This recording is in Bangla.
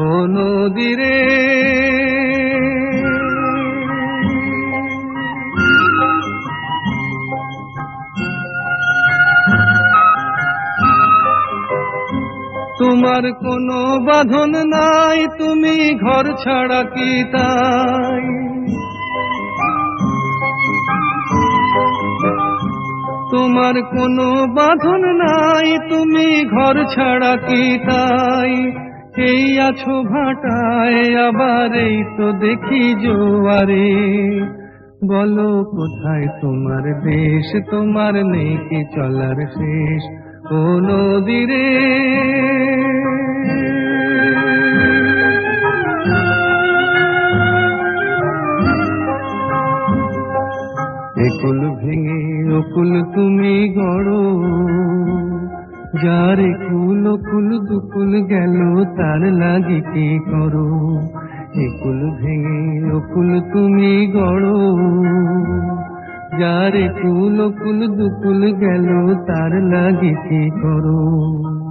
নদীরে। তোমার কোনো বাঁধন নাই, তুমি ঘর ছাড়া কি তাই? তোমার কোনো বাঁধন নাই, তুমি ঘর ছাড়া কি তাই? এই আছো ভাটায়, আবার এই তো দেখি জোয়ারে। বলো, কোথায় তোমার দেশ? তোমার নেই কি চলার শেষ ও নদীরে। একুল ভেঙে অকুল তুমি গড়ো। যার কুল কুল দুকুল গেল, তার লাগে কি করো? একুল ভেঙে অকুল তুমি গড়ো। যারে কুল কুল দুকুল গেল, তার লাগে কি করো?